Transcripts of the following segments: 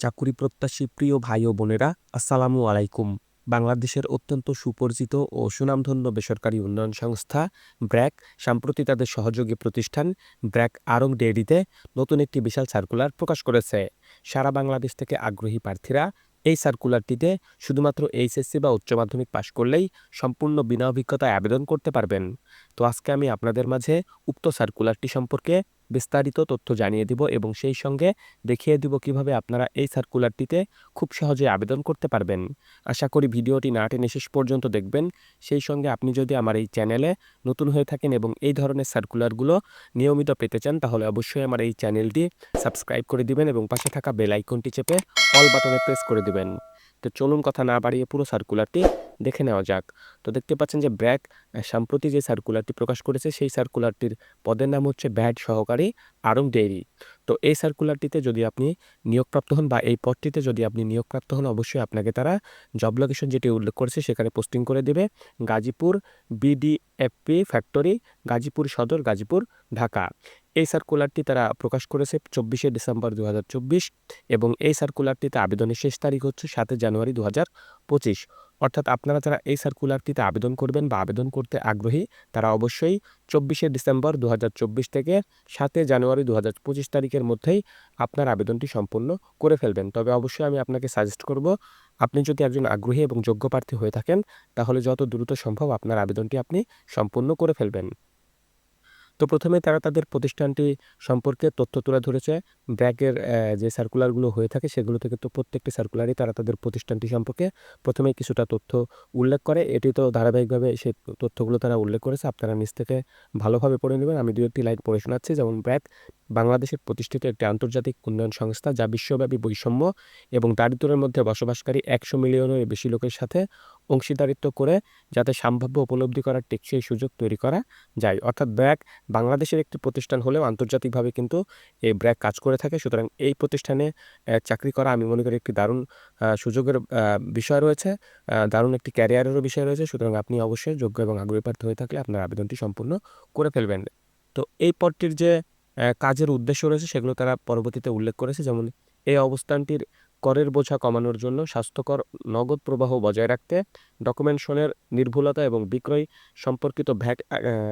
চাকুরি প্রত্যাশী প্রিয় ভাই ও বোনেরা, আসসালামু আলাইকুম। বাংলাদেশের অত্যন্ত সুপরিচিত ও সুনামধন্য বেসরকারি উন্নয়ন সংস্থা ব্র্যাক সম্প্রতি তাদের সহযোগী প্রতিষ্ঠান ব্র্যাক আরং ডেয়ারিতে নতুন একটি বিশাল সার্কুলার প্রকাশ করেছে। সারা বাংলাদেশ থেকে আগ্রহী প্রার্থীরা এই সার্কুলারটিতে শুধুমাত্র এইচএসসি বা উচ্চ মাধ্যমিক পাশ করলেই সম্পূর্ণ বিনা অভিজ্ঞতায় আবেদন করতে পারবেন। তো আজকে আমি আপনাদের মাঝে উক্ত সার্কুলারটি সম্পর্কে বিস্তারিত তথ্য জানিয়ে দিব এবং সেই সঙ্গে দেখিয়ে দিব কীভাবে আপনারা এই সার্কুলারটিতে খুব সহজে আবেদন করতে পারবেন। আশা করি ভিডিওটি না টেনে শেষ পর্যন্ত দেখবেন। সেই সঙ্গে আপনি যদি আমার এই চ্যানেলে নতুন হয়ে থাকেন এবং এই ধরনের সার্কুলারগুলো নিয়মিত পেতে চান, তাহলে অবশ্যই আমার এই চ্যানেলটি সাবস্ক্রাইব করে দিবেন এবং পাশে থাকা বেল আইকনটি চেপে অল বাটনে প্রেস করে দিবেন। তো চলুন কথা না বাড়িয়ে পুরো সার্কুলারটি দেখে নেওয়া যাক। তো দেখতে পাচ্ছেন যে ব্র্যাক সাম্প্রতি যে সার্কুলারটি প্রকাশ করেছে, সেই সার্কুলারটির পদের নাম হচ্ছে ব্যাড সহকারী আরং ডেইরি। তো এই সার্কুলারটিতে যদি আপনি নিয়োগপ্রাপ্ত হন বা এই পদটিতে যদি আপনি নিয়োগপ্রাপ্ত হন, অবশ্যই আপনাকে তারা জব লোকেশন যেটি উল্লেখ করেছে, সেখানে পোস্টিং করে দেবে। গাজীপুর বিডিএফপি ফ্যাক্টরি গাজীপুর সদর, গাজীপুর ঢাকা। এই সার্কুলারটি তারা প্রকাশ করেছে চব্বিশে ডিসেম্বর দু হাজার চব্বিশ এবং এই সার্কুলারটিতে আবেদনের শেষ তারিখ হচ্ছে সাতই জানুয়ারি দু অর্থাৎ আপনারা যারা এই সার্কুলারটিতে আবেদন করবেন বা আবেদন করতে আগ্রহী, তারা অবশ্যই চব্বিশে ডিসেম্বর দু হাজার চব্বিশ থেকে সাতই জানুয়ারি দু তারিখের মধ্যেই আপনার আবেদনটি সম্পূর্ণ করে ফেলবেন। তবে অবশ্যই আমি আপনাকে সাজেস্ট করব, আপনি যদি একজন আগ্রহী এবং যোগ্য প্রার্থী হয়ে থাকেন, তাহলে যত দ্রুত সম্ভব আপনার আবেদনটি আপনি সম্পূর্ণ করে ফেলবেন। তো প্রথমে তারা তাদের প্রতিষ্ঠানটি সম্পর্কে তথ্য তুলে ধরেছে। ব্র্যাকের যে সার্কুলারগুলো হয়ে থাকে সেগুলো থেকে তো প্রত্যেকটি সার্কুলারই তারা তাদের প্রতিষ্ঠানটি সম্পর্কে প্রথমে কিছুটা তথ্য উল্লেখ করে। এটি তো ধারাবাহিকভাবে সেই তথ্যগুলো তারা উল্লেখ করেছে। আপনারা নিজ থেকে ভালোভাবে পড়ে নেবেন। আমি দু একটি লাইন পড়ে শোনাচ্ছি। যেমন, ব্র্যাক বাংলাদেশের প্রতিষ্ঠিত একটি আন্তর্জাতিক উন্নয়ন সংস্থা যা বিশ্বব্যাপী বৈষম্য এবং দারিদ্র্যের মধ্যে বসবাসকারী একশো মিলিয়নের বেশি লোকের সাথে অংশীদারিত্ব করে যাতে সম্ভাব্য উপলব্ধি করার টেকসই সুযোগ তৈরি করা যায়। অর্থাৎ ব্র্যাক বাংলাদেশের একটি প্রতিষ্ঠান হলেও আন্তর্জাতিকভাবে কিন্তু এই ব্র্যাক কাজ করে থাকে। সুতরাং এই প্রতিষ্ঠানে চাকরি করা আমি মনে করি একটি দারুণ সুযোগের বিষয় রয়েছে। দারুণ একটি ক্যারিয়ারেরও বিষয় রয়েছে। সুতরাং আপনি অবশ্যই যোগ্য এবং আগ্রহী প্রার্থী হয়ে থাকলে আপনার আবেদনটি সম্পূর্ণ করে ফেলবেন। তো এই পদটির যে কাজের উদ্দেশ্য রয়েছে সেগুলো তারা পরবর্তীতে উল্লেখ করেছে। যেমন এই অবস্থানটির করের বোঝা কমানোর জন্য স্বাস্থ্যকর নগদ প্রবাহ বজায় রাখতে, ডকুমেন্টেশনের নির্ভুলতা এবং বিক্রয় সম্পর্কিত ভ্যাট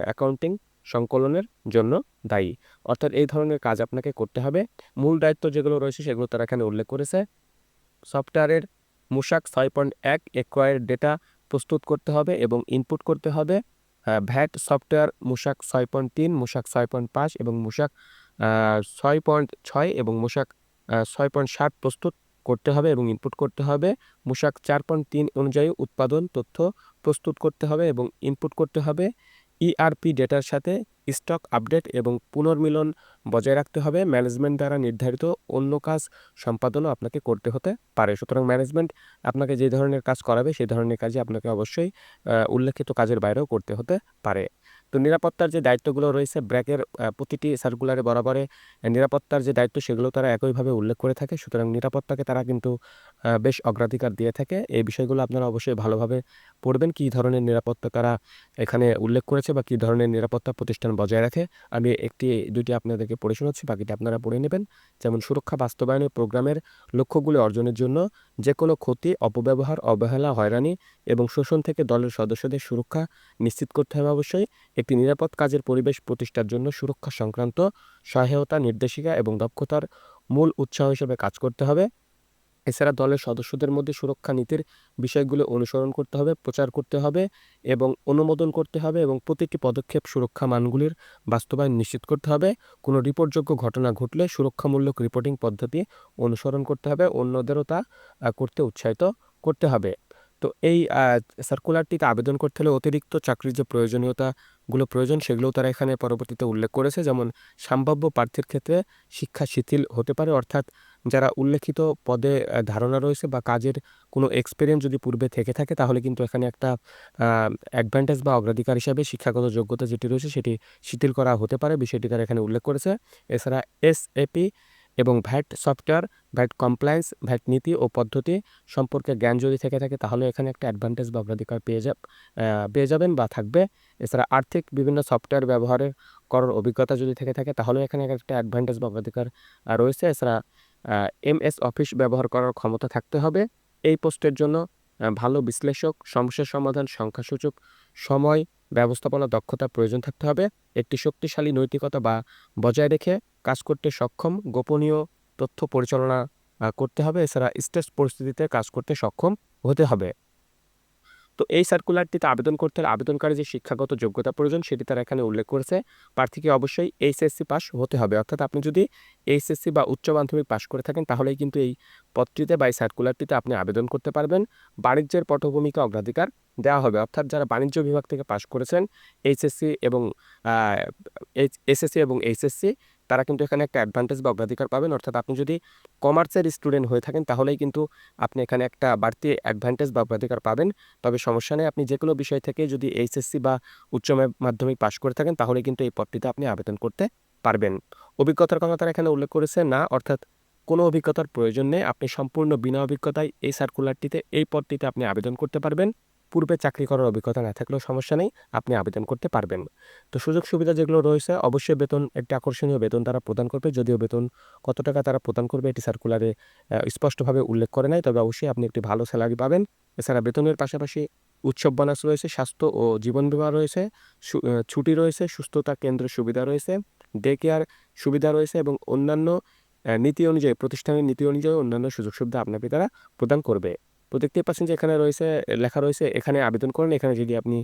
অ্যাকাউন্টিং সংকলনের জন্য দায়ী। অর্থাৎ এই ধরনের কাজ আপনাকে করতে হবে। মূল দায়িত্ব যেগুলো রয়েছে সেগুলো তারা এখানে উল্লেখ করেছে। সফটওয়্যারের মুশাক ছয় পয়েন্ট এক একোয়ার ডেটা প্রস্তুত করতে হবে এবং ইনপুট করতে হবে। ভ্যাট সফটওয়্যার মুশাক ছয় পয়েন্ট তিন মুশাক ছয় পয়েন্ট পাঁচ এবং মুশাক ছয় পয়েন্ট ছয় এবং মুশাক ছয় পয়েন্ট ষাট প্রস্তুত করতে হবে এবং ইনপুট করতে হবে। মুশাক চার পয়েন্ট তিন অনুযায়ী উৎপাদন তথ্য প্রস্তুত করতে হবে এবং ইনপুট করতে হবে। ইআরপি e ডেটার সাথে স্টক আপডেট এবং পুনর্মিলন বজায় রাখতে হবে। ম্যানেজমেন্ট দ্বারা নির্ধারিত অন্য কাজ সম্পাদনও আপনাকে করতে হতে পারে। সুতরাং ম্যানেজমেন্ট আপনাকে যে ধরনের কাজ করাবে সেই ধরনের কাজে আপনাকে অবশ্যই উল্লেখিত কাজের বাইরেও করতে হতে পারে। তো নিরাপত্তার যে দায়িত্বগুলো রয়েছে, ব্র্যাকের প্রতিটি সার্কুলারে বরাবরে নিরাপত্তার যে দায়িত্ব সেগুলো তারা একইভাবে উল্লেখ করে থাকে। সুতরাং নিরাপত্তাকে তারা কিন্তু বেশ অগ্রাধিকার দিয়ে থাকে। এই বিষয়গুলো আপনারা অবশ্যই ভালোভাবে পড়বেন, কী ধরনের নিরাপত্তা তারা এখানে উল্লেখ করেছে বা কী ধরনের নিরাপত্তা প্রতিষ্ঠান বজায় রাখে। আমি একটি দুটি আপনাদেরকে পড়ে শোনাচ্ছি, বাকিটি আপনারা পড়ে নেবেন। যেমন, সুরক্ষা বাস্তবায়নের প্রোগ্রামের লক্ষ্যগুলি অর্জনের জন্য যে কোনো ক্ষতি, অপব্যবহার, অবহেলা, হয়রানি এবং শোষণ থেকে দলের সদস্যদের সুরক্ষা নিশ্চিত করতে হবে অবশ্যই। একটি নিরাপদ কাজের পরিবেশ প্রতিষ্ঠার জন্য সুরক্ষা সংক্রান্ত সহায়তা, নির্দেশিকা এবং দক্ষতার মূল উৎসাহ হিসেবে কাজ করতে হবে। এছাড়া দলের সদস্যদের মধ্যে সুরক্ষা নীতির বিষয়গুলো অনুসরণ করতে হবে, প্রচার করতে হবে এবং অনুমোদন করতে হবে এবং প্রতিটি পদক্ষেপ সুরক্ষা মানগুলির বাস্তবায়ন নিশ্চিত করতে হবে। কোনো রিপোর্টযোগ্য ঘটনা ঘটলে সুরক্ষামূলক রিপোর্টিং পদ্ধতি অনুসরণ করতে হবে, অন্যদেরও তা করতে উৎসাহিত করতে হবে। তো এই সার্কুলারটিতে আবেদন করতে হলে অতিরিক্ত চাকরির যে প্রয়োজনীয়তাগুলো প্রয়োজন সেগুলোও তারা এখানে পরবর্তীতে উল্লেখ করেছে। যেমন, সম্ভাব্য প্রার্থীর ক্ষেত্রে শিক্ষা শিথিল হতে পারে, অর্থাৎ যারা উল্লেখিত পদে ধারণা রয়েছে বা কাজের কোনো এক্সপিরিয়েন্স যদি পূর্বে থেকে থাকে, তাহলে কিন্তু এখানে একটা অ্যাডভান্টেজ বা অগ্রাধিকার হিসাবে শিক্ষাগত যোগ্যতা যেটি রয়েছে সেটি শিথিল করা হতে পারে। বিষয়টি তারা এখানে উল্লেখ করেছে। এছাড়া এস এপি এবং VAT software VAT compliance VAT নীতি ও পদ্ধতি সম্পর্কে জ্ঞান যদি থেকে থাকে, তাহলে এখানে একটা অ্যাডভান্টেজ বা অগ্রাধিকার পেয়ে যাব পেয়ে যাবেন বা থাকবে। এছাড়া আর্থিক বিভিন্ন সফটওয়্যার ব্যবহারের করার অভিজ্ঞতা যদি থেকে থাকে, তাহলে এখানে একটা অ্যাডভান্টেজ বা অগ্রাধিকার রয়েছে। এছাড়া এমএস অফিস ব্যবহার করার ক্ষমতা থাকতে হবে। এই পোস্টের জন্য ভালো বিশ্লেষক, সমস্যা সমাধান, সংখ্যাসূচক, সময়, ব্যবস্থাপনা দক্ষতা প্রয়োজন থাকতে হবে। একটি শক্তিশালী নৈতিকতা বা বজায় রেখে কাজ করতে সক্ষম, গোপনীয় তথ্য পরিচালনা করতে হবে। এছাড়া স্টেজ পরিস্থিতিতে কাজ করতে সক্ষম হতে হবে। তো এই সার্কুলারটিতে আবেদন করতে হলে আবেদনকারী যে শিক্ষাগত যোগ্যতা প্রয়োজন সেটি তারা এখানে উল্লেখ করেছে। প্রার্থীকে অবশ্যই এইচএসসি পাস হতে হবে। অর্থাৎ আপনি যদি এইচএসসি বা উচ্চ মাধ্যমিক পাস করে থাকেন তাহলেই কিন্তু এই পদটিতে বা এই সার্কুলারটিতে আপনি আবেদন করতে পারবেন। বাণিজ্যের পটভূমিকা অগ্রাধিকার দেওয়া হবে। অর্থাৎ যারা বাণিজ্য বিভাগ থেকে পাশ করেছেন, এইচএসসি এবং এসএসসি এবং এইচএসসি তারা কিন্তু এখানে একটা অ্যাডভান্টেজ বা অগ্রাধিকার পাবেন। অর্থাৎ আপনি যদি কমার্সের স্টুডেন্ট হয়ে থাকেন, তাহলেই কিন্তু আপনি এখানে একটা বাড়তি অ্যাডভান্টেজ বা অগ্রাধিকার পাবেন। তবে সমস্যা নেই, আপনি যে কোনো বিষয় থেকে যদি এইচএসসি বা উচ্চ মাধ্যমিক পাশ করে থাকেন তাহলে কিন্তু এই পদটিতে আপনি আবেদন করতে পারবেন। অভিজ্ঞতার কথা তারা এখানে উল্লেখ করেছে, না, অর্থাৎ কোনো অভিজ্ঞতার প্রয়োজন নেই। আপনি সম্পূর্ণ বিনা অভিজ্ঞতায় এই সার্কুলারটিতে এই পদটিতে আপনি আবেদন করতে পারবেন। পূর্বে চাকরি করার অভিজ্ঞতা না থাকলেও সমস্যা নেই, আপনি আবেদন করতে পারবেন। তো সুযোগ সুবিধা যেগুলো রয়েছে, অবশ্যই বেতন, একটি আকর্ষণীয় বেতন তারা প্রদান করবে। যদিও বেতন কত টাকা তারা প্রদান করবে এটি সার্কুলারে স্পষ্টভাবে উল্লেখ করে নাই, তবে অবশ্যই আপনি একটি ভালো স্যালারি পাবেন। এছাড়া বেতনের পাশাপাশি উৎসব বোনাস রয়েছে, স্বাস্থ্য ও জীবন বিমা রয়েছে ছুটি রয়েছে, সুস্থতা কেন্দ্র সুবিধা রয়েছে ডে কেয়ার সুবিধা রয়েছে এবং অন্যান্য নীতি অনুযায়ী, প্রতিষ্ঠানের নীতি অনুযায়ী অন্যান্য সুযোগ সুবিধা আপনাকে তারা প্রদান করবে। তো দেখতেই পাচ্ছেন যে এখানে রয়েছে, লেখা রয়েছে, এখানে আবেদন করেন, এখানে যদি আপনি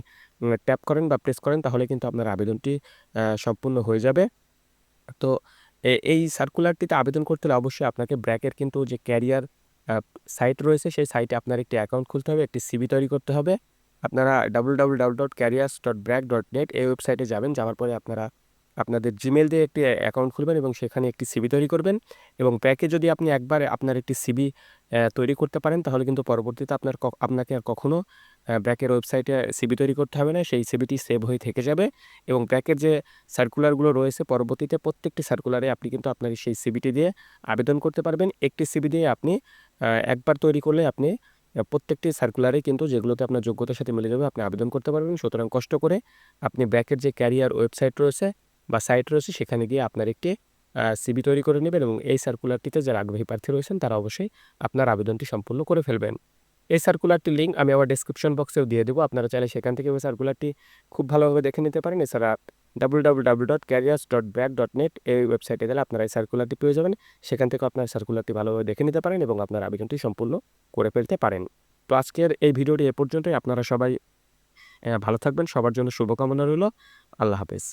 ট্যাপ করেন বা প্রেস করেন, তাহলে কিন্তু আপনার আবেদনটি সম্পূর্ণ হয়ে যাবে। তো এই সার্কুলারটিতে আবেদন করতে হলে অবশ্যই আপনাকে ব্র্যাকের কিন্তু যে ক্যারিয়ার সাইট রয়েছে, সেই সাইটে আপনার একটি অ্যাকাউন্ট খুলতে হবে, একটি সিবি তৈরি করতে হবে। আপনারা W W W dot careers dot BRAC dot net এই ওয়েবসাইটে যাবেন, যাওয়ার পরে আপনারা আপনাদের জিমেল দিয়ে একটি অ্যাকাউন্ট খুলবেন এবং সেখানে একটি সিবি তৈরি করবেন এবং ব্র্যাকে যদি আপনি একবার আপনার একটি সিবি তৈরি করতে পারেন, তাহলে কিন্তু পরবর্তীতে আপনার আপনাকে আর কখনও ব্যাকের ওয়েবসাইটে সিবি তৈরি করতে হবে না। সেই সিবিটি সেভ হয়ে থেকে যাবে এবং ব্র্যাকের যে সার্কুলারগুলো রয়েছে, পরবর্তীতে প্রত্যেকটি সার্কুলারে আপনি কিন্তু আপনার সেই সিবিটি দিয়ে আবেদন করতে পারবেন। একটি সিবি দিয়ে আপনি একবার তৈরি করলে আপনি প্রত্যেকটি সার্কুলারে কিন্তু যেগুলোতে আপনার যোগ্যতার সাথে মিলে যাবে, আপনি আবেদন করতে পারবেন। সুতরাং কষ্ট করে আপনি ব্যাকের যে ক্যারিয়ার ওয়েবসাইট রয়েছে বা সাইট রয়েছে, সেখানে গিয়ে আপনার একটি সিবি তৈরি করে নেবেন এবং এই সার্কুলারটিতে যারা আগ্রহী প্রার্থী রয়েছেন, তারা অবশ্যই আপনার আবেদনটি সম্পূর্ণ করে ফেলবেন। এই সার্কুলারটির লিঙ্ক আমি আবার ডেসক্রিপশন বক্সেও দিয়ে দেবো। আপনারা চাইলে সেখান থেকে ওই সার্কুলারটি খুব ভালোভাবে দেখে নিতে পারেন। এছাড়া W W W dot careers dot back dot net এই ওয়েবসাইটে গেলে আপনারা এই সার্কুলারটি পেয়ে যাবেন। সেখান থেকে আপনার সার্কুলারটি ভালোভাবে দেখে নিতে পারেন এবং আপনার আবেদনটি সম্পূর্ণ করে ফেলতে পারেন। তো আজকের এই ভিডিওটি এ পর্যন্তই। আপনারা সবাই ভালো থাকবেন। সবার জন্য শুভকামনা রইল। আল্লাহ হাফেজ।